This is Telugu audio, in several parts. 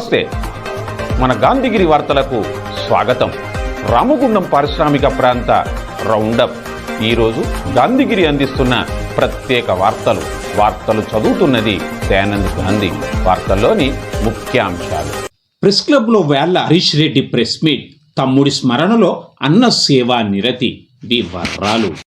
నమస్తే. మన గాంధీగిరి వార్తలకు స్వాగతం. రామగుండం పారిశ్రామిక ప్రాంత రౌండప్. ఈరోజు గాంధీగిరి అందిస్తున్న ప్రత్యేక వార్తలు. వార్తలు చదువుతున్నది దయానంద్ గాంధీ. వార్తల్లోని ముఖ్యాంశాలు. ప్రెస్ క్లబ్లో వేళ్ళ హరీష్ రెడ్డి ప్రెస్ మీట్. తమ్ముడి స్మరణలో అన్న సేవా నిరతి. వివరాలు.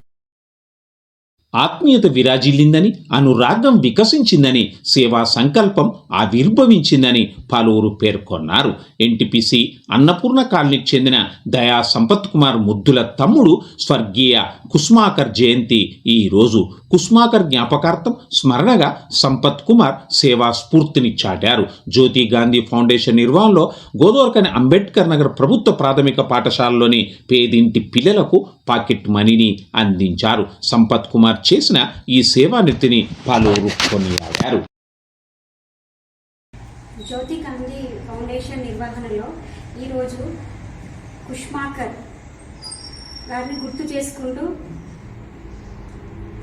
ఆత్మీయత విరాజిల్లిందని అనురాగం వికసించిందని సేవా సంకల్పం ఆవిర్భవించిందని పలువురు పేర్కొన్నారు. ఎన్టీపీసీ అన్నపూర్ణ కాలనీకి చెందిన దయా సంపత్ కుమార్ ముద్దుల తమ్ముడు స్వర్గీయ కుస్మాకర్ జయంతి ఈరోజు కుస్మాకర్ జ్ఞాపకార్థం స్మరణగా సంపత్ కుమార్ సేవా స్ఫూర్తిని చాటారు. జ్యోతి గాంధీ ఫౌండేషన్ నిర్వహణలో గోదోర్కని అంబేద్కర్ నగర్ ప్రభుత్వ ప్రాథమిక పాఠశాలలోని పేదింటి పిల్లలకు పాకెట్ మనీని అందించారు. సంపత్ కుమార్ చేసిన ఈ సేవానితిని పలువురు కొనియాడారు. జ్యోతి గాంధీ ఫౌండేషన్ నిర్వహణలో ఈరోజు కుష్మాకర్ గారిని గుర్తు చేసుకుంటూ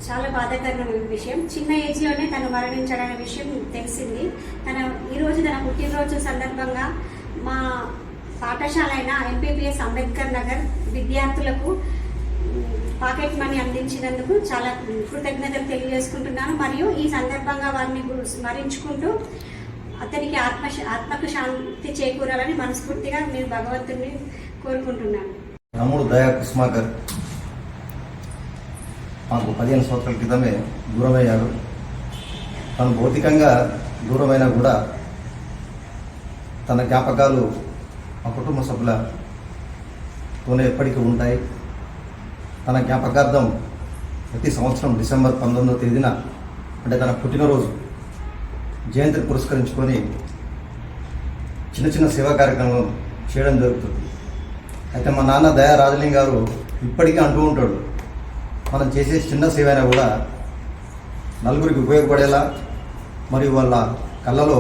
చాలా బాధాకరమైన విషయం. చిన్న ఏజ్లోనే తను మరణించాడనే విషయం తెలిసింది. తన ఈరోజు తన పుట్టినరోజు సందర్భంగా మా పాఠశాల అయిన ఎంపీపీఎస్ అంబేద్కర్ నగర్ విద్యార్థులకు పాకెట్ మనీ అందించినందుకు చాలా కృతజ్ఞతలు తెలియజేసుకుంటున్నాను. మరియు ఈ సందర్భంగా వారిని స్మరించుకుంటూ అతనికి ఆత్మ ఆత్మకు శాంతి చేకూరాలని మనస్ఫూర్తిగా నేను భగవంతుని కోరుకుంటున్నాను. తమ్ముడు దయా కుస్మాకర్. మాకు పదిహేను సంవత్సరాల క్రితమే దూరమయ్యాడు తను భౌతికంగా దూరమైనా కూడా తన జ్ఞాపకాలు మా కుటుంబ సభ్యులతోనే ఎప్పటికీ ఉంటాయి. తన జ్ఞాపకార్థం ప్రతి సంవత్సరం డిసెంబర్ పంతొమ్మిదవ తేదీన అంటే తన పుట్టినరోజు జయంతిని పురస్కరించుకొని చిన్న చిన్న సేవా కార్యక్రమం చేయడం జరుగుతుంది. అయితే మా నాన్న దయా రాజలింగ్ గారు ఇప్పటికీ అంటూ ఉంటాడు మనం చేసే చిన్న సేవ అయినా కూడా నలుగురికి ఉపయోగపడేలా మరియు వాళ్ళ కళ్ళలో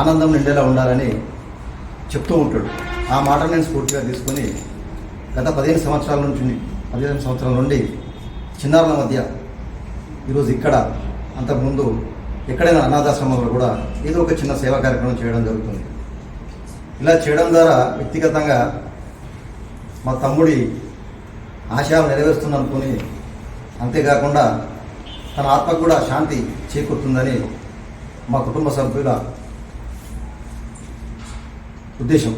ఆనందం నిండేలా ఉండాలని చెప్తూ ఉంటాడు. ఆ మాట నేను స్ఫూర్తిగా తీసుకొని గత పదిహేను సంవత్సరాల నుంచి పదిహేను సంవత్సరాల నుండి చిన్నారుల మధ్య ఈరోజు ఇక్కడ అంతకుముందు ఎక్కడైనా అనాథాశ్రమంలో కూడా ఏదో ఒక చిన్న సేవా కార్యక్రమం చేయడం జరుగుతుంది. ఇలా చేయడం ద్వారా వ్యక్తిగతంగా మా తమ్ముడి ఆశయాలు నెరవేరుస్తుంది అనుకుని అంతేకాకుండా తన ఆత్మకు కూడా శాంతి చేకూరుతుందని మా కుటుంబ సభ్యుల ఉద్దేశం.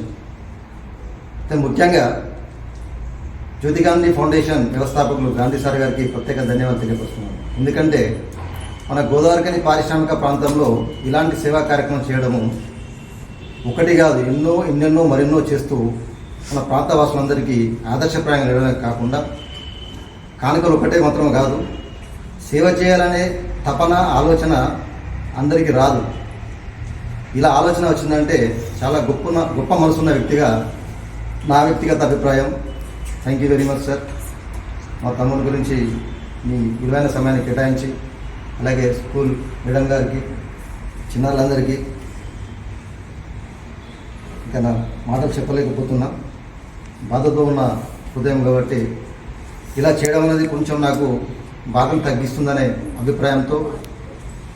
ముఖ్యంగా జ్యోతి గాంధీ ఫౌండేషన్ వ్యవస్థాపకులు గాంధీ సార్ గారికి ప్రత్యేక ధన్యవాదాలు తెలియపరుస్తున్నాను. ఎందుకంటే మన గోదావరికని పారిశ్రామిక ప్రాంతంలో ఇలాంటి సేవా కార్యక్రమం చేయడము ఒకటి కాదు ఎన్నో ఎన్నెన్నో మరెన్నో చేస్తూ మన ప్రాంతవాసులందరికీ ఆదర్శప్రాయంగా నిలవడం కాకుండా కానుకలు ఒకటే మాత్రం కాదు. సేవ చేయాలనే తపన ఆలోచన అందరికీ రాదు. ఇలా ఆలోచన వచ్చిందంటే చాలా గొప్ప గొప్ప మనసున్న వ్యక్తిగా నా వ్యక్తిగత అభిప్రాయం. Thank you very much sir మా తమ్ముడి గురించి మీ విలువైన సమయాన్ని కేటాయించి అలాగే స్కూల్ మేడం గారికి చిన్నారులందరికీ ఇంకా నా మాటలు చెప్పలేకపోతున్నా. బాధతో ఉన్న హృదయం కాబట్టి ఇలా చేయడం అనేది కొంచెం నాకు బాధను తగ్గిస్తుందనే అభిప్రాయంతో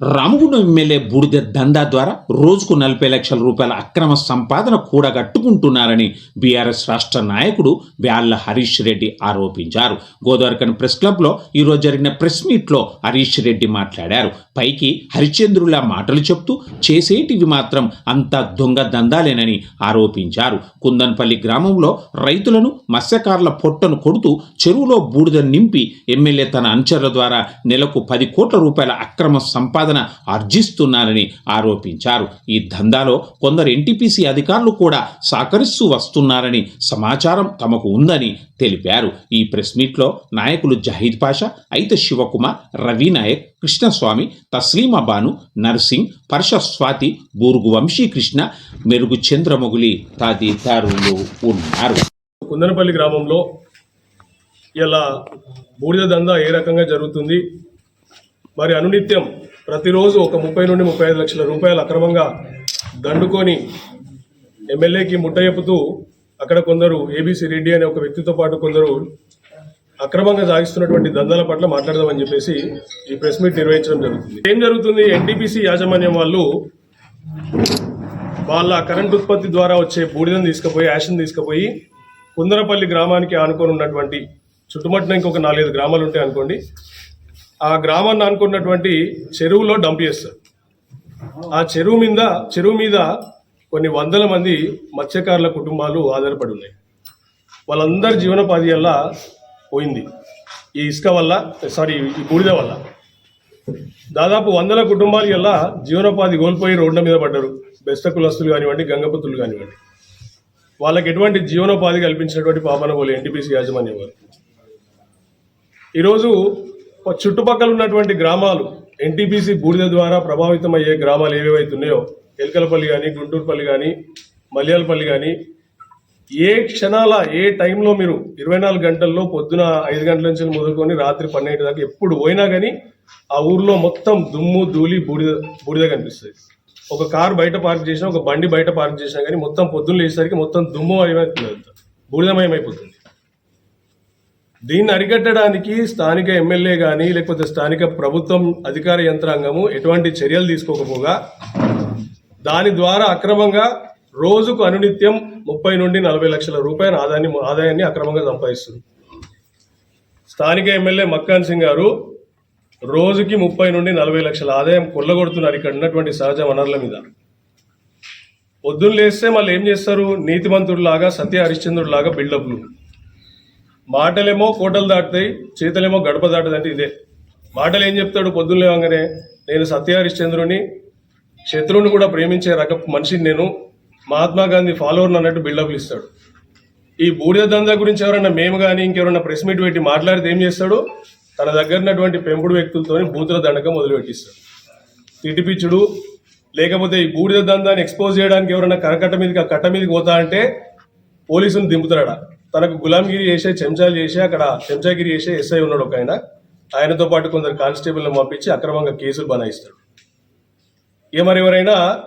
Ramagundam MLA బూడిద దందా ద్వారా రోజుకు నలభై లక్షల రూపాయల అక్రమ సంపాదన కూడగట్టుకుంటున్నారని బీఆర్ఎస్ రాష్ట్ర నాయకుడు వ్యాళ్ళ హరీష్ రెడ్డి ఆరోపించారు. గోదావరికన్ ప్రెస్ క్లబ్లో ఈరోజు జరిగిన ప్రెస్ మీట్లో హరీష్ రెడ్డి మాట్లాడారు. పైకి హరిశ్చంద్రుల మాటలు చెప్తూ చేసేటివి మాత్రం అంత దొంగ దందాలేనని ఆరోపించారు. కుందన్పల్లి గ్రామంలో రైతులను మత్స్యకారుల పొట్టను కొడుతూ చెరువులో బూడిద నింపి ఎమ్మెల్యే తన అనుచరుల ద్వారా నెలకు పది కోట్ల రూపాయల అక్రమ సంపాదన ఆర్జిస్తున్నారని ఆరోపించారు. ఈ దందాలో కొందరు ఎన్టీపీసీ అధికారులు కూడా సహకరిస్తూ వస్తున్నారని సమాచారం తమకు ఉందని తెలిపారు. ఈ ప్రెస్ మీట్లో నాయకులు జహీద్ పాషా అయితే శివకుమార్ రవి నాయక్ కృష్ణస్వామి తస్లీమా బాను నర్సింగ్ పర్ష స్వాతి బూరుగు వంశీకృష్ణ మెరుగు చంద్రమొగులి తదితరులు ఉన్నారు. కుందనపల్లి గ్రామంలో ఇలా బూడిద దందా ఏ రకంగా జరుగుతుంది? మరి అనునిత్యం ప్రతిరోజు ఒక ముప్పై నుండి ముప్పై ఐదు లక్షల రూపాయలు అక్రమంగా దండుకొని ఎమ్మెల్యేకి ముట్ట చెప్పుతూ అక్కడ కొందరు ఏబీసీ రెడ్డి అనే ఒక వ్యక్తితో పాటు కొందరు అక్రమంగా సాగిస్తున్నటువంటి దందాల పట్ల మాట్లాడదామని చెప్పేసి ఈ ప్రెస్ మీట్ నిర్వహించడం జరుగుతుంది. ఏం జరుగుతుంది? ఎన్టీపీసీ యాజమాన్యం వాళ్ళు వాళ్ళ కరెంట్ ఉత్పత్తి ద్వారా వచ్చే బూడిదను తీసుకుపోయి యాషన్ తీసుకుపోయి కుందరపల్లి గ్రామానికి ఆనుకొని ఉన్నటువంటి చుట్టుమట్టిన ఇంకొక నాలుగైదు గ్రామాలు ఉంటాయి అనుకోండి. ఆ గ్రామాన్ని అనుకున్నటువంటి చెరువులో డంప్ చేస్తారు. ఆ చెరువు మీద చెరువు మీద కొన్ని వందల మంది మత్స్యకారుల కుటుంబాలు ఆధారపడి ఉన్నాయి. వాళ్ళందరి జీవనోపాధి వల్ల పోయింది. ఈ ఇసుక వల్ల సారీ ఈ బూడిద వల్ల. దాదాపు వందల కుటుంబాలు వల్ల జీవనోపాధి కోల్పోయి రోడ్ల మీద పడ్డారు. బెస్త కులస్తులు కానివ్వండి గంగపుతులు కానివ్వండి. వాళ్ళకి ఎటువంటి జీవనోపాధి కల్పించినటువంటి పాపన పోలే ఎన్టీపీసీ యాజమాన్యం వారు. ఈరోజు చుట్టుపక్కల ఉన్నటువంటి గ్రామాలు ఎన్టీపీసీ బూడిద ద్వారా ప్రభావితం అయ్యే గ్రామాలు ఏవేవైతే ఉన్నాయో ఎల్కలపల్లి కానీ గుంటూరుపల్లి కానీ మల్యాలపల్లి కానీ ఏ క్షణాల ఏ టైంలో మీరు ఇరవై నాలుగు గంటల్లో పొద్దున ఐదు గంటల నుంచి మొదలుకొని రాత్రి పన్నెండు దాకా ఎప్పుడు పోయినా కానీ ఆ ఊర్లో మొత్తం దుమ్ము ధూళి బూడిద బూడిద కనిపిస్తుంది. ఒక కార్ బయట పార్క్ చేసినా ఒక బండి బయట పార్క్ చేసినా కానీ మొత్తం పొద్దున్న లేచేసరికి మొత్తం దుమ్ము ఏమవుతుంది బూడిదమయం అయిపోతుంది దీన్ని అరికట్టడానికి స్థానిక ఎమ్మెల్యే కానీ లేకపోతే స్థానిక ప్రభుత్వం అధికార యంత్రాంగము ఎటువంటి చర్యలు తీసుకోకపోగా దాని ద్వారా అక్రమంగా రోజుకు అనునిత్యం ముప్పై నుండి నలభై లక్షల రూపాయల ఆదాయాన్ని ఆదాయాన్ని అక్రమంగా సంపాదిస్తుంది. స్థానిక ఎమ్మెల్యే మక్కాన్ సింగ్ గారు రోజుకి ముప్పై నుండి నలభై లక్షల ఆదాయం కొల్లగొడుతున్నారు ఇక్కడ ఉన్నటువంటి సహజ వనరుల మీద. పొద్దున్న లేస్తే మళ్ళీ ఏం చేస్తారు? నీతిమంతుడిలాగా సత్య హరిశ్చంద్రుడిలాగా బిల్డప్లు. మాటలేమో కోటలు దాటుతాయి చేతలేమో గడప దాటది అంటే ఇదే. మాటలు ఏం చెప్తాడు పొద్దున్న లేవగానే నేను సత్యహరిశ్చంద్రుని శత్రువుని కూడా ప్రేమించే రక మనిషిని నేను మహాత్మా గాంధీ ఫాలోవర్ని అన్నట్టు బిల్డప్లు ఇస్తాడు. ఈ బూడిద దందా గురించి ఎవరైనా మేము కానీ ఇంకెవరైనా ప్రెస్ మీట్ పెట్టి మాట్లాడితే ఏం చేస్తాడు? తన దగ్గర ఉన్నటువంటి పెంపుడు వ్యక్తులతోని బూతుల దండకం మొదలు పెట్టిస్తాడు తిటిపిచ్చుడు లేకపోతే ఈ బూడిద దందాన్ని ఎక్స్పోజ్ చేయడానికి ఎవరైనా కరకట్ట మీదకి ఆ కట్ట మీదకి పోతా అంటే పోలీసులు దింపుతాడ తనకు గులాంగిరి చేసే చెంచాలు చేసి అక్కడ చెంచాగిరి చేసే ఎస్ఐ ఉన్నాడు ఒక ఆయన. ఆయనతో పాటు కొందరు కానిస్టేబుల్ని పంపించి అక్రమంగా కేసులు బనాయిస్తాడు. ఏ మరి ఎవరైనా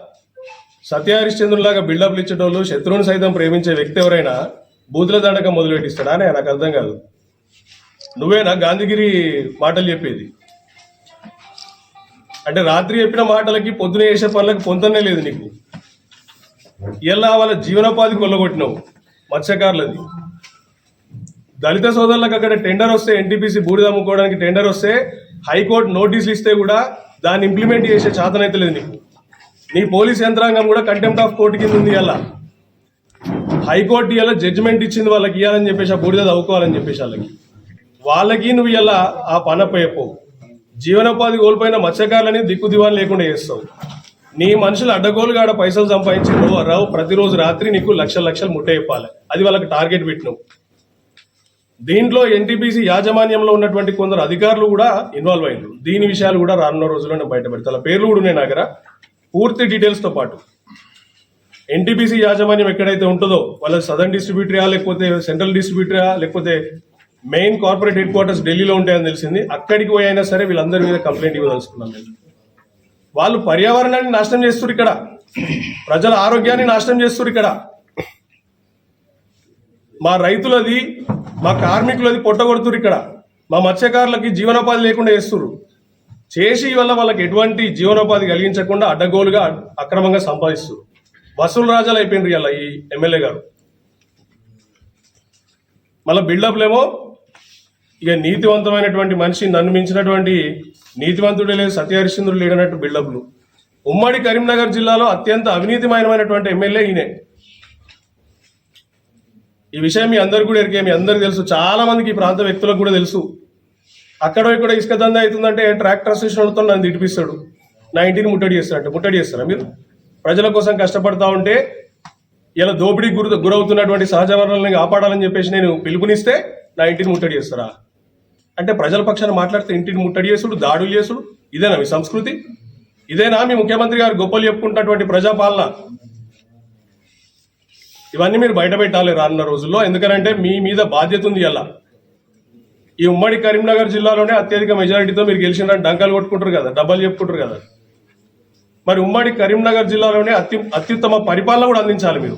సత్యహరిశ్చంద్రులాగా బిల్డప్లు ఇచ్చేటోళ్ళు శత్రువుని సైతం ప్రేమించే వ్యక్తి ఎవరైనా బూతుల దండకం మొదలుపెట్టిస్తాడా అని నాకు అర్థం కాదు. నువ్వేనా గాంధీగిరి మాటలు చెప్పేది? అంటే రాత్రి చెప్పిన మాటలకి పొద్దున చేసే పనులకు పొందనే లేదు నీకు. ఇలా వాళ్ళ జీవనోపాధి కొల్లగొట్టినావు మత్స్యకారులది. దళిత సోదరులకు అక్కడ టెండర్ వస్తే ఎన్టీపీసీ బూడిద అమ్ముకోవడానికి టెండర్ వస్తే హైకోర్టు నోటీసులు ఇస్తే కూడా దాన్ని ఇంప్లిమెంట్ చేసే చేతనైతే లేదు నీకు. నీ పోలీస్ యంత్రాంగం కూడా కంటెంప్ట్ ఆఫ్ కోర్టు కింద ఉంది ఇలా హైకోర్టు ఇలా జడ్జిమెంట్ ఇచ్చింది వాళ్ళకి ఇవ్వాలని చెప్పేసి ఆ బూడిద తవ్వుకోవాలని చెప్పేసి వాళ్ళకి. వాళ్ళకి నువ్వు ఇలా ఆ పని పోయపోవు జీవనోపాధి కోల్పోయిన మత్స్యకారులని దిక్కు దివాలు లేకుండా చేస్తావు. నీ మనుషులు అడ్డగోలుగా ఆడ పైసలు సంపాదించి నువ్వు రావు ప్రతిరోజు రాత్రి నీకు లక్షల లక్షలు ముట్ట చెప్పాలి. అది వాళ్ళకి టార్గెట్ పెట్టినావు. దీంట్లో ఎన్టీపీసీ యాజమాన్యంలో ఉన్నటువంటి కొందరు అధికారులు కూడా ఇన్వాల్వ్ అయ్యారు. దీని విషయాలు కూడా రానున్న రోజుల్లో నేను బయట పేర్లు కూడా ఉన్నాయి నా దగ్గర. పూర్తి డీటెయిల్స్తో పాటు. ఎన్టీపీసీ యాజమాన్యం ఎక్కడైతే ఉంటుందో వాళ్ళ సదర్న్ డిస్ట్రిబ్యూటరీయా లేకపోతే సెంట్రల్ డిస్ట్రిబ్యూటరీయా లేకపోతే మెయిన్ కార్పొరేట్ హెడ్ క్వార్టర్స్ ఢిల్లీలో ఉంటాయని తెలిసింది. అక్కడికి పోయి అయినా సరే వీళ్ళందరి మీద కంప్లైంట్ ఇవ్వదలుచుకున్నాను నేను. వాళ్ళు పర్యావరణాన్ని నాశనం చేస్తారు ఇక్కడ. ప్రజల ఆరోగ్యాన్ని నాశనం చేస్తారు ఇక్కడ. మా రైతులది మా కార్మికులది పొట్టగొడుతురు ఇక్కడ. మా మత్స్యకారులకి జీవనోపాధి లేకుండా చేస్తున్నారు చేసి వల్ల వాళ్ళకి ఎటువంటి జీవనోపాధి కలిగించకుండా అడ్డగోలుగా అక్రమంగా సంపాదిస్తారు వసూలు రాజాలు అయిపోయినారు ఇలా ఈ ఎమ్మెల్యే గారు. మళ్ళీ బిల్డప్లేమో ఇక నీతివంతమైనటువంటి మనిషి నన్ను మించినటువంటి నీతివంతుడే లేదు సత్యహరిశ్చంద్రుడు లేడన్నట్టు బిల్డప్లు. ఉమ్మడి కరీంనగర్ జిల్లాలో అత్యంత అవినీతిమయమైనటువంటి ఎమ్మెల్యే ఈయనే. ఈ విషయం మీ అందరు కూడా ఎరిగే మీ అందరికి తెలుసు. చాలా మందికి ఈ ప్రాంత వ్యక్తులకు కూడా తెలుసు. అక్కడ ఇక్కడ ఇసుక దందా అవుతుందంటే ట్రాక్టర్ అసోసియేషన్లతో నన్ను తిడిపిస్తాడు నా ఇంటిని ముట్టడి చేస్తాడు ముట్టడి చేస్తారా మీరు? ప్రజల కోసం కష్టపడతా ఉంటే ఇలా దోపిడీ గురి గురవుతున్నటువంటి సహజ వనరులను కాపాడాలని చెప్పేసి నేను పిలుపునిస్తే నా ఇంటిని ముట్టడి చేస్తారా? అంటే ప్రజల పక్షాన మాట్లాడితే ఇంటిని ముట్టడి చేసుడు దాడులు చేసుడు. ఇదేనా మీ సంస్కృతి? ఇదేనా మీ ముఖ్యమంత్రి గారు గొప్పలు చెప్పుకుంటున్నటువంటి ప్రజాపాలన? ఇవన్నీ మీరు బయట పెట్టాలి రానున్న రోజుల్లో. ఎందుకంటే మీ మీద బాధ్యత ఉంది అలా. ఈ ఉమ్మడి కరీంనగర్ జిల్లాలోనే అత్యధిక మెజారిటీతో మీరు గెలిచినారని డంకాలు కొట్టుకుంటారు కదా డబ్బలు చెప్పుకుంటారు కదా. మరి ఉమ్మడి కరీంనగర్ జిల్లాలోనే అత్యు అత్యుత్తమ పరిపాలన కూడా అందించాలి మీరు.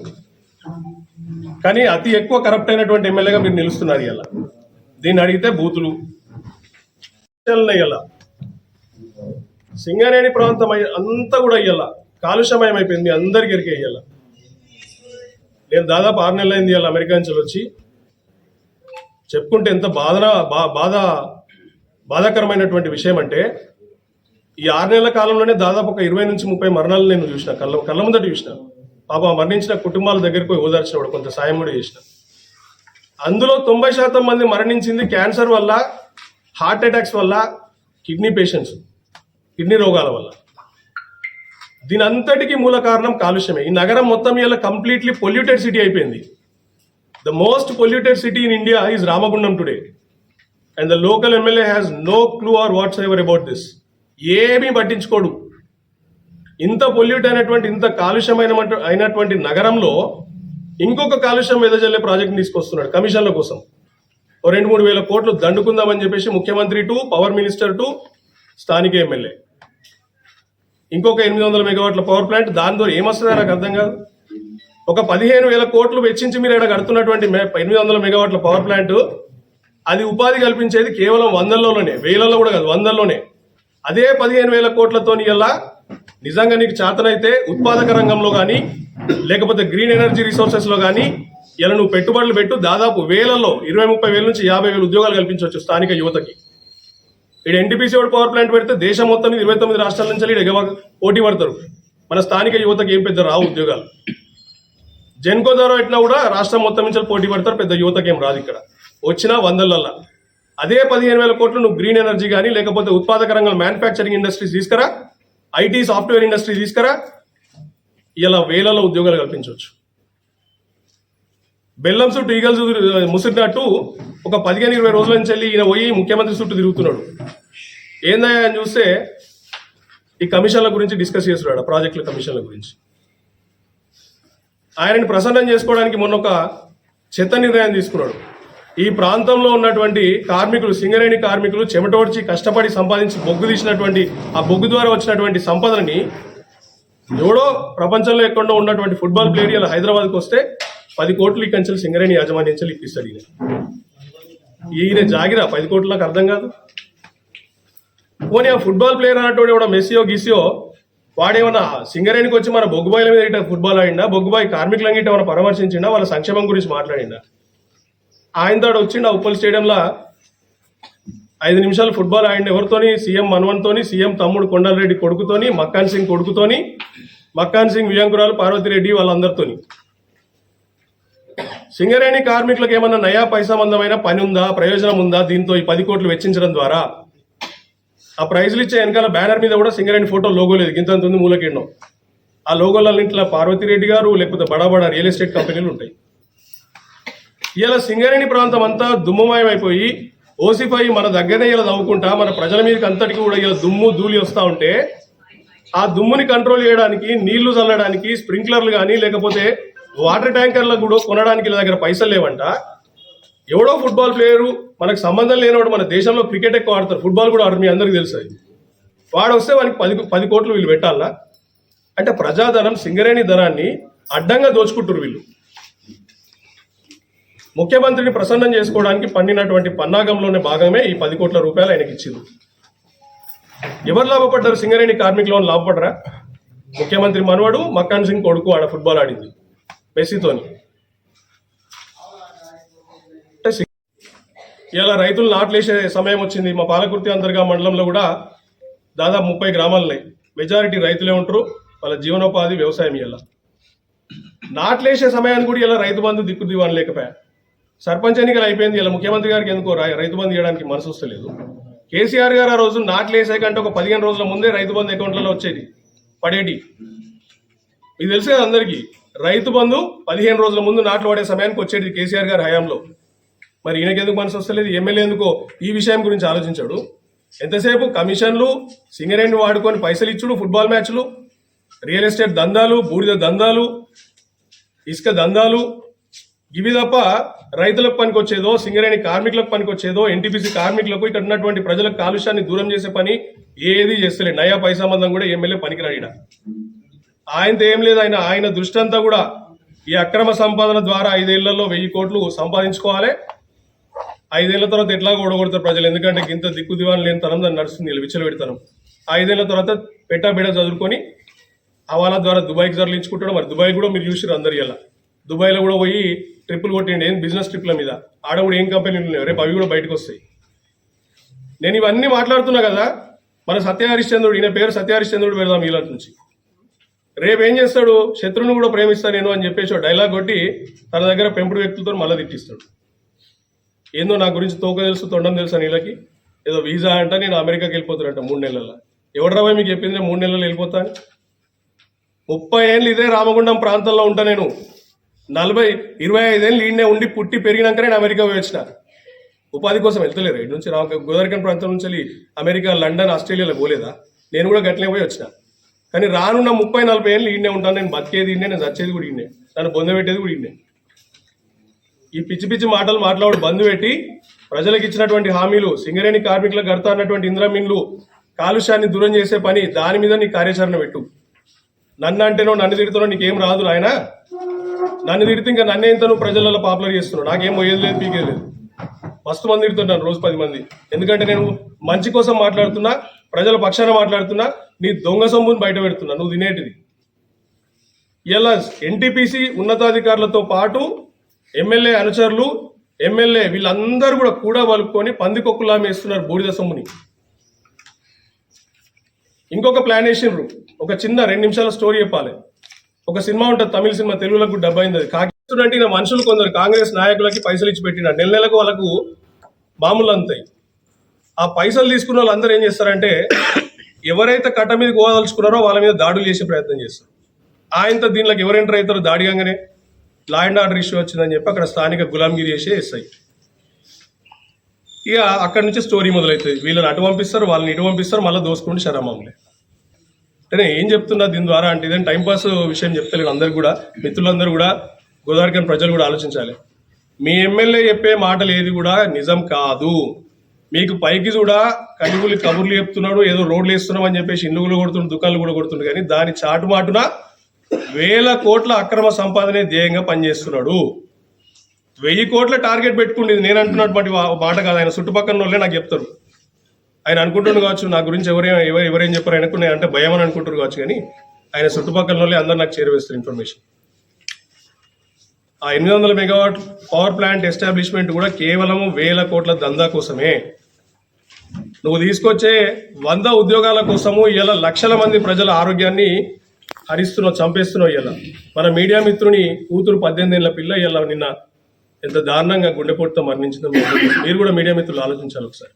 కానీ అతి ఎక్కువ కరప్ట్ అయినటువంటి ఎమ్మెల్యేగా మీరు నిలుస్తున్నారు ఇలా దీన్ని అడిగితే బూతులు. ఇలా సింగరేణి ప్రాంతం అంతా కూడా ఇయ్యాల కాలుష్యమయం అయిపోయింది అందరికీ అందరికి ఎరికే ఇయ్యాల నేను దాదాపు ఆరు నెలలు అయింది వాళ్ళు అమెరికా నుంచి వచ్చి. చెప్పుకుంటే ఎంత బాధన బా బాధ బాధాకరమైనటువంటి విషయం అంటే ఈ ఆరు నెలల కాలంలోనే దాదాపు ఒక ఇరవై నుంచి ముప్పై మరణాలు నేను చూసిన కళ్ళ కళ్ళ ముందట చూసిన. పాప మరణించిన కుటుంబాల దగ్గరికి పోయి ఓదార్చిన కొంత సాయం కూడా చేసిన. అందులో తొంభై శాతం మంది మరణించింది క్యాన్సర్ వల్ల హార్ట్ అటాక్స్ వల్ల కిడ్నీ పేషెంట్స్ కిడ్నీ రోగాల వల్ల. దీని అంతటికీ మూల కారణం కాలుష్యమే. ఈ నగరం మొత్తం ఇలా కంప్లీట్లీ పొల్యూటెడ్ సిటీ అయిపోయింది. The most polluted city in India is Ramagundam today and the local MLA has no clue or what's ever about this ఏమీ పట్టించుకోడు. ఇంత పొల్యూట్ అయినటువంటి ఇంత కాలుష్యమైన అయినటువంటి నగరంలో ఇంకొక కాలుష్యం వెదజల్లే ప్రాజెక్ట్ తీసుకొస్తున్నాడు కమిషన్ల కోసం. ఓ రెండు మూడు వేల కోట్లు దండుకుందామని చెప్పేసి ముఖ్యమంత్రి టు పవర్ మినిస్టర్ టు స్థానిక ఎమ్మెల్యే ఇంకొక ఎనిమిది వందల మెగావాట్ల పవర్ ప్లాంట్ దాని ద్వారా ఏమొస్తుందో నాకు అర్థం కాదు. ఒక పదిహేను వేల కోట్లు వెచ్చించి మీరు ఇక్కడ కడుతున్నటువంటి ఎనిమిది వందల మెగావాట్ల పవర్ ప్లాంట్ అది ఉపాధి కల్పించేది కేవలం వందల్లోనే వేలలో కూడా కాదు వందల్లోనే. అదే పదిహేను వేల కోట్లతో ఇలా నిజంగా నీకు చేతనైతే ఉత్పాదక రంగంలో కానీ లేకపోతే గ్రీన్ ఎనర్జీ రిసోర్సెస్లో కానీ ఇలా నువ్వు పెట్టుబడులు పెట్టు దాదాపు వేలలో ఇరవై ముప్పై వేల నుంచి యాభై వేల ఉద్యోగాలు కల్పించవచ్చు స్థానిక యువతకి. ఇక్కడ ఎన్టీపీసీ వాడు పవర్ ప్లాంట్ పెడితే దేశం మొత్తం ఇరవై తొమ్మిది రాష్ట్రాల నుంచి ఈడ ఎగవ పోటీ పడతారు. మన స్థానిక యువతకి ఏం పెద్ద రావు ఉద్యోగాలు. జెన్కో ద్వారా పెట్టినా కూడా రాష్ట్రం మొత్తం నుంచి పోటీ పడతారు పెద్ద యువతకి ఏం రాదు ఇక్కడ. వచ్చినా వందలల్లా. అదే పదిహేను వేల కోట్లు నువ్వు గ్రీన్ ఎనర్జీ కానీ లేకపోతే ఉత్పాదక రంగం మ్యానుఫ్యాక్చరింగ్ ఇండస్ట్రీస్ తీసుకురా ఐటీ సాఫ్ట్వేర్ ఇండస్ట్రీ తీసుకురా ఇలా వేలలో ఉద్యోగాలు కల్పించవచ్చు. బెల్లం టీగల్స్ ముసిరినట్టు ఒక పదిహేను ఇరవై రోజుల నుంచి వెళ్ళి ఈయన పోయి ముఖ్యమంత్రి చుట్టూ తిరుగుతున్నాడు. ఏందయ్యా అని చూస్తే ఈ కమిషన్ల గురించి డిస్కస్ చేస్తున్నాడు ప్రాజెక్టుల కమిషన్ల గురించి. ఆయనని ప్రసన్నం చేసుకోవడానికి మొన్న ఒక చెత్త నిర్ణయం తీసుకున్నాడు. ఈ ప్రాంతంలో ఉన్నటువంటి కార్మికులు సింగరేణి కార్మికులు చెమటోడ్చి కష్టపడి సంపాదించి బొగ్గు తీసినటువంటి ఆ బొగ్గు ద్వారా వచ్చినటువంటి సంపదని ఎవడో ప్రపంచంలో ఎక్కడో ఉన్నటువంటి ఫుట్బాల్ ప్లేయర్ ఇలా హైదరాబాద్కి వస్తే పది కోట్లు ఇక్కడి సింగరేణి యాజమాన్యం ఇప్పిస్తాడు ఈయన. ఈయన జాగిరా పది కోట్లకు అర్థం కాదు. పోనీ ఆ ఫుట్బాల్ ప్లేయర్ అన్నటువంటి కూడా మెస్సియో గిసియో వాడేమన్నా సింగరేణికి వచ్చి మన బొగ్గుబాయిల మీద ఇట్లా ఫుట్బాల్ ఆడిండా? బొగ్గుబాయి కార్మికులంగా ఇట్లా ఏమైనా పరామర్శించిండా? వాళ్ళ సంక్షేమం గురించి మాట్లాడిండా? ఆయన తాడు వచ్చిండు ఆ ఉప్పల్ స్టేడియంలో? ఐదు నిమిషాలు ఫుట్బాల్ ఆడిన ఎవరితోని? సీఎం మన్వన్తోని సీఎం తమ్ముడు కొండలరెడ్డి కొడుకుతోని మక్కాన్ సింగ్ కొడుకుతోని మక్కాన్ సింగ్ వియంకురాలు పార్వతిరెడ్డి వాళ్ళందరితోని. సింగరేణి కార్మికులకు ఏమన్నా నయా పైసా మందమైన పని ఉందా ప్రయోజనం ఉందా? దీంతో ఈ పది కోట్లు వెచ్చించడం ద్వారా ఆ ప్రైజులు ఇచ్చే వెనకాల బ్యానర్ మీద కూడా సింగరేణి ఫోటో లోగో లేదు. గింతంత ఉంది మూలకిండం. ఆ లోగోలన్నింటిలో పార్వతిరెడ్డి గారు లేకపోతే బడా బడా రియల్ ఎస్టేట్ కంపెనీలు ఉంటాయి. ఇలా సింగరేణి ప్రాంతం అంతా దుమ్ముమయం అయిపోయి ఓసిఫై మన దగ్గరనే ఇలా నవ్వుకుంటా మన ప్రజల మీదకి అంతటికి కూడా ఇలా దుమ్ము ధూళి వస్తూ ఉంటే ఆ దుమ్ముని కంట్రోల్ చేయడానికి నీళ్ళు చల్లడానికి స్ప్రింక్లర్లు కానీ లేకపోతే వాటర్ ట్యాంకర్లు కూడా కొనడానికి వీళ్ళ దగ్గర పైసలు లేవంట. ఎవడో ఫుట్బాల్ ప్లేయరు మనకు సంబంధం లేనివాడు మన దేశంలో క్రికెట్ ఎక్కువ ఆడతారు ఫుట్బాల్ కూడా ఆడరు మీ అందరికీ తెలుసు అది. వాడు వస్తే వానికి పది పది కోట్లు వీళ్ళు పెట్టాలా? అంటే ప్రజాధనం సింగరేణి ధనాన్ని అడ్డంగా దోచుకుంటారు వీళ్ళు. ముఖ్యమంత్రిని ప్రసన్నం చేసుకోవడానికి పండినటువంటి పన్నాగంలోనే భాగమే ఈ పది కోట్ల రూపాయలు ఆయనకి ఇచ్చింది ఎవరు లాభపడ్డారు? సింగరేణి కార్మికులు లాభపడరా ముఖ్యమంత్రి మనవడు మక్కాన్ సింగ్ కొడుకు ఆడ ఫుట్బాల్ ఆడింది. మెస్సీతోని. అంటే ఇలా రైతులు నాట్లేసే సమయం వచ్చింది. మా పాలకుర్తి అంతర్గా మండలంలో కూడా దాదాపు ముప్పై గ్రామాలు ఉన్నాయి మెజారిటీ రైతులే ఉంటారు. వాళ్ళ జీవనోపాధి వ్యవసాయం ఇలా నాట్లేసే సమయాన్ని కూడా ఇలా రైతు బంధు దిక్కు దివాన్ లేకపోయా? సర్పంచ్ ఎన్నికలు అయిపోయింది. ఇలా ముఖ్యమంత్రి గారికి ఎందుకో రైతు బంధు చేయడానికి మనసు వస్తలేదు. కేసీఆర్ గారు ఆ రోజు నాట్లు వేసే కంటే ఒక పదిహేను రోజుల ముందే రైతు బంధు అకౌంట్లలో వచ్చేది. పడేటి. మీకు తెలుసు కదా అందరికీ. రైతు బంధు పదిహేను రోజుల ముందు నాట్లు పడే సమయానికి వచ్చేది కేసీఆర్ గారి హయాంలో. మరి ఈయనకెందుకు మనసు వస్తలేదు? ఎమ్మెల్యే ఎందుకో ఈ విషయం గురించి ఆలోచించాడు? ఎంతసేపు కమిషన్లు సింగరేణి వాడుకొని పైసలు ఇచ్చుడు ఫుట్బాల్ మ్యాచ్లు రియల్ ఎస్టేట్ దందాలు బూడిద దందాలు ఇసుక దందాలు ఇవి తప్ప రైతులకు పనికొచ్చేదో సింగరేణి కార్మికులకు పనికొచ్చేదో ఎన్టీపీసీ కార్మికులకు ఇక్కడ ఉన్నటువంటి ప్రజలకు కాలుష్యాన్ని దూరం చేసే పని ఏది చేస్తలేదు. నయా పైసా మందం కూడా ఎమ్మెల్యే పనికిరాడు ఆయనతో ఏం లేదు ఆయన ఆయన దృష్టి అంతా కూడా ఈ అక్రమ సంపాదన ద్వారా ఐదేళ్ళలో వెయ్యి కోట్లు సంపాదించుకోవాలి. ఐదేళ్ళ తర్వాత ఎట్లా ఓడగొడతారు ప్రజలు. ఎందుకంటే ఇంత దిక్కు దివాన్ లేని తరం దాన్ని నడుస్తుంది వీళ్ళు విచ్చలు పెడతాను ఐదేళ్ళ తర్వాత పెట్టా బిడ చదువుకొని హవాలా ద్వారా దుబాయ్కి తరలించుకుంటాడు. మరి దుబాయ్ కూడా మీరు చూసారు అందరి ఇలా. దుబాయ్లో కూడా పోయి ట్రిప్పులు కొట్టిండి. ఏం బిజినెస్ ట్రిప్ల మీద? ఆడ కూడా ఏం కంపెనీలు ఉన్నాయి? రేపు అవి కూడా బయటకు వస్తాయి. నేను ఇవన్నీ మాట్లాడుతున్నా కదా. మన సత్యహరిశ్చంద్రుడు ఈయన పేరు సత్యహరిశ్చంద్రుడు పెడదాం ఈలాంటి నుంచి. రేపు ఏం చేస్తాడు? శత్రువుని కూడా ప్రేమిస్తా నేను అని చెప్పేసి డైలాగ్ కొట్టి తన దగ్గర పెంపుడు వ్యక్తులతో మళ్ళీ తిట్టిస్తాడు. ఏందో నా గురించి తోక తెలుసు తొండం తెలుసా నీళ్ళకి ఏదో వీసా అంట నేను అమెరికాకి వెళ్ళిపోతానంట మూడు నెలల్లో. ఎవడు మీకు చెప్పింది నేను మూడు నెలల్లో వెళ్ళిపోతాను ముప్పై ఏళ్ళు ఇదే రామగుండం ప్రాంతంలో ఉంటా నేను. నలభై ఇరవై ఐదేళ్ళు ఈయనే ఉండి పుట్టి పెరిగినాక నేను అమెరికా పోయి వచ్చిన. ఉపాధి కోసం వెళ్తలేరు? ఇటు నుంచి రామ గోదావరికన్ ప్రాంతం నుంచి వెళ్ళి అమెరికా లండన్ ఆస్ట్రేలియాలో పోలేదా? నేను కూడా గట్లనే పోయి వచ్చినా. కానీ రానున్న ముప్పై నలభై ఏళ్ళు ఈడనే ఉంటాను నేను బతికేది ఈడే నేను చచ్చేది కూడా ఈయనే నన్ను బొందబెట్టేది కూడా ఈయనే ఈ పిచ్చి పిచ్చి మాటలు మాట్లాడు బంద్ పెట్టి ప్రజలకు ఇచ్చినటువంటి హామీలు సింగరేణి కార్మికులకు కడతా అన్నటువంటి ఇంద్రమిన్లు కాలుష్యాన్ని దూరం చేసే పని దాని మీద నీ కార్యాచరణ పెట్టు. నన్ను అంటేనో నన్ను తిడుతానో నీకేం రాదు నాయన నన్ను తిడితే ఇంకా నన్నే ఇంత నువ్వు ప్రజలలో పాపులర్ చేస్తున్నావు. నాకేం పోయేది లేదు పీకేది లేదు. మస్తు మంది తిడుతున్నాను రోజు పది మంది. ఎందుకంటే నేను మంచి కోసం మాట్లాడుతున్నా ప్రజల పక్షాన మాట్లాడుతున్నా నీ దొంగ సొమ్ముని బయట పెడుతున్నా నువ్వు తినేటిది. ఇలా ఎన్టీపీసీ ఉన్నతాధికారులతో పాటు ఎమ్మెల్యే అనుచరులు ఎమ్మెల్యే వీళ్ళందరూ కూడా కూడా వలుపుకొని పందికొక్కులా మేస్తున్నారు బూడిద సొమ్ముని. ఇంకొక ప్లాన్ వేసిండ్రు ఒక చిన్న రెండు నిమిషాల స్టోరీ చెప్పాలి. ఒక సినిమా ఉంటుంది తమిళ సినిమా తెలుగులకు డబ్బు అయింది అది. కాకిస్తుంటే మనుషులు కొందరు. కాంగ్రెస్ నాయకులకి పైసలు ఇచ్చి పెట్టిన నెల నెలకు వాళ్ళకు మామూలు అంతాయి ఆ పైసలు తీసుకున్న వాళ్ళందరూ ఏం చేస్తారంటే ఎవరైతే కట్ట మీద పోదలుచుకున్నారో వాళ్ళ మీద దాడులు చేసే ప్రయత్నం చేస్తారు. ఆయనతో దీనిలోకి ఎవరు ఎంటర్ అవుతారో దాడిగానే లా అండ్ ఆర్డర్ ఇష్యూ వచ్చిందని చెప్పి అక్కడ స్థానిక గులాంగిరి చేసే ఎస్ఐ ఇక అక్కడి నుంచి స్టోరీ మొదలవుతుంది. వీళ్ళని అటు పంపిస్తారు వాళ్ళని ఇటు పంపిస్తారు మళ్ళీ దోసుకుంటే శరమాములే అంటే ఏం చెప్తున్నా దీని ద్వారా అంటే ఇదేం టైంపాస్ విషయం చెప్తలేదు అందరు కూడా మిత్రులందరూ కూడా గోదావరికని ప్రజలు కూడా ఆలోచించాలి. మీ ఎమ్మెల్యే చెప్పే మాటలు ఏది కూడా నిజం కాదు. మీకు పైకి కూడా కనుగులు కబుర్లు చెప్తున్నాడు ఏదో రోడ్లు వేస్తున్నాం అని చెప్పేసి ఇండ్లు కూడా కొడుతుండు దుకాణాలు కూడా కొడుతుండు. కానీ దాని చాటుమాటున వేల కోట్ల అక్రమ సంపాదనే ధ్యేయంగా పనిచేస్తున్నాడు. వెయ్యి కోట్ల టార్గెట్ పెట్టుకుండేది నేను అంటున్నటువంటి వా- మాట కాదు. ఆయన చుట్టుపక్కల వాళ్ళే నాకు చెప్తారు. ఆయన అనుకుంటున్నారు కావచ్చు. నా గురించి ఎవరే ఎవరు ఎవరేం చెప్పారు ఆయనకు నేను అంటే భయం అని అనుకుంటారు కావచ్చు. కానీ ఆయన చుట్టుపక్కల వాళ్ళే అందరు నాకు చేరవేస్తారు ఇన్ఫర్మేషన్ ఆ ఎనిమిది వందల మెగావాట్ పవర్ ప్లాంట్ ఎస్టాబ్లిష్మెంట్ కూడా కేవలం వేల కోట్ల దందా కోసమే. నువ్వు తీసుకొచ్చే వంద ఉద్యోగాల కోసము ఇలా లక్షల మంది ప్రజల ఆరోగ్యాన్ని హరిస్తున్నావు చంపేస్తున్నావు ఇలా మన మీడియా మిత్రుని కూతురు పద్దెనిమిది ఏళ్ళ పిల్ల ఇలా నిన్న ఎంత దారుణంగా గుండెపోటుతో మరణించిందో మీరు కూడా మీడియా మిత్రులు ఆలోచించాలి ఒకసారి.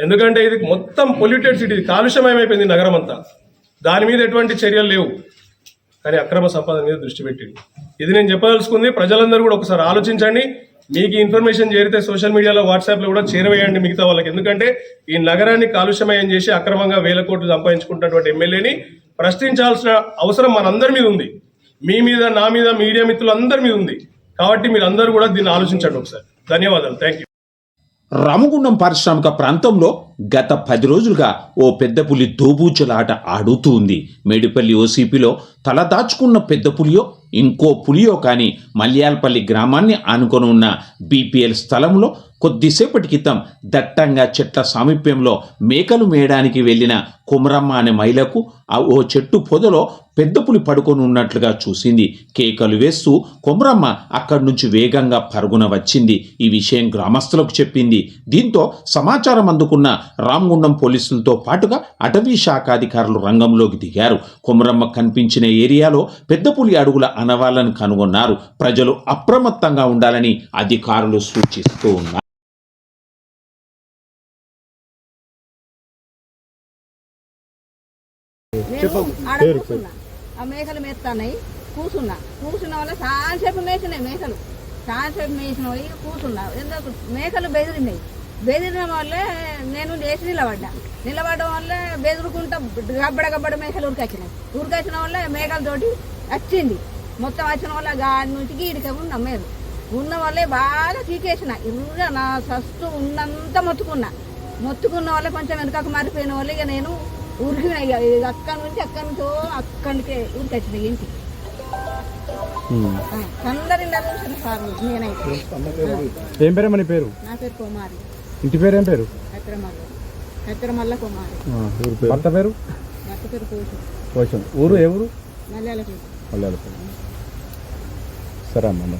ఎందుకంటే ఇది మొత్తం పొల్యూటెడ్ సిటీ కాలుష్యమయమైపోయింది నగరం అంతా. దాని మీద ఎటువంటి చర్యలు లేవు. కానీ అక్రమ సంపాదన మీద దృష్టి పెట్టింది. ఇది నేను చెప్పదలుచుకుంది ప్రజలందరూ కూడా ఒకసారి ఆలోచించండి. మీకు ఇన్ఫర్మేషన్ చేరితే సోషల్ మీడియాలో వాట్సాప్లో కూడా చేరవేయండి మిగతా వాళ్ళకి. ఎందుకంటే ఈ నగరాన్ని కాలుష్యమయం చేసి అక్రమంగా వేల కోట్లు సంపాదించుకుంటున్నటువంటి ఎమ్మెల్యేని ప్రశ్నించాల్సిన అవసరం మనందరి మీద ఉంది. మీ మీద నా మీద మీడియా మిత్రులందరి మీద ఉంది. కాబట్టి మీరు అందరూ కూడా దీన్ని ఆలోచించండి ఒకసారి. ధన్యవాదాలు. థ్యాంక్ యూ రామగుండం పారిశ్రామిక ప్రాంతంలో గత పది రోజులుగా ఓ పెద్ద పులి దోబూచలాట ఆడుతూ ఉంది. మేడిపల్లి ఓసీపీలో తల దాచుకున్న పెద్ద పులియో ఇంకో పులియో కానీ మల్యాలపల్లి గ్రామాన్ని ఆనుకొని ఉన్న బీపీఎల్ స్థలంలో కొద్దిసేపటి క్రితం దట్టంగా చెట్ల సామీప్యంలో మేకలు మేయడానికి వెళ్ళిన కుమరమ్మ అనే మహిళకు ఓ చెట్టు పొదలో పెద్ద పులి పడుకొని ఉన్నట్లుగా చూసింది. కేకలు వేస్తూ కుమరమ్మ అక్కడి నుంచి వేగంగా పరుగున వచ్చింది. ఈ విషయం గ్రామస్తులకు చెప్పింది. దీంతో సమాచారం అందుకున్న రామగుండం పోలీసులతో పాటుగా అటవీ శాఖ అధికారులు రంగంలోకి దిగారు. కుమరమ్మ కనిపించిన ఏరియాలో పెద్ద పులి అడుగుల అనవాలను కనుగొన్నారు. ప్రజలు అప్రమత్తంగా ఉండాలని అధికారులు సూచిస్తూ ఉన్నారు. నేను కూర్చున్నా. ఆ మేకలు మేస్తున్నాయి కూర్చున్నా. కూర్చున్న వల్ల చాలాసేపు మేసినాయి మేకలు. చాలాసేపు మేసిన పోయి కూర్చున్నా. ఎందుకు? మేకలు బెదిరినాయి. బెదిరిన వల్లే నేను లేచి నిలబడ్డా. నిలబడడం వల్ల బెదురుకుంటా గబ్బడ గబ్బడ మేకలు ఉరికొచ్చినాయి. ఉరికొచ్చిన వల్ల మేకలతోటి వచ్చింది. మొత్తం వచ్చిన వల్ల గాడి నుంచి గీడికి ఉన్నాం మేము ఉన్న వల్లే బాగా చీకేసిన. ఇరుగా నా సస్తు ఉన్నంత మొత్తుకున్నా. మొత్తుకున్న వల్ల కొంచెం వెనకకు మారిపోయిన వల్ల ఇక నేను ఇక అక్కడి నుంచి అక్కడి నుంచి అక్కడికే ఇంటికి ఆ, అందరి సార్ నేనైతే. ఏం నీ పేరు? నా పేరు కుమారి. ఇంటి పేరు ఏం పేరు? హైదరాబాద్. హైదరాబాద్లో కుమారి. భర్త పేరు? భర్త పేరు కోశం ఊరు ఏ ఊరు? సరే అమ్మా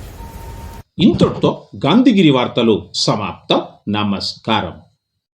ఇంతటితో గాంధీగిరి వార్తలు సమాప్తం. నమస్కారం.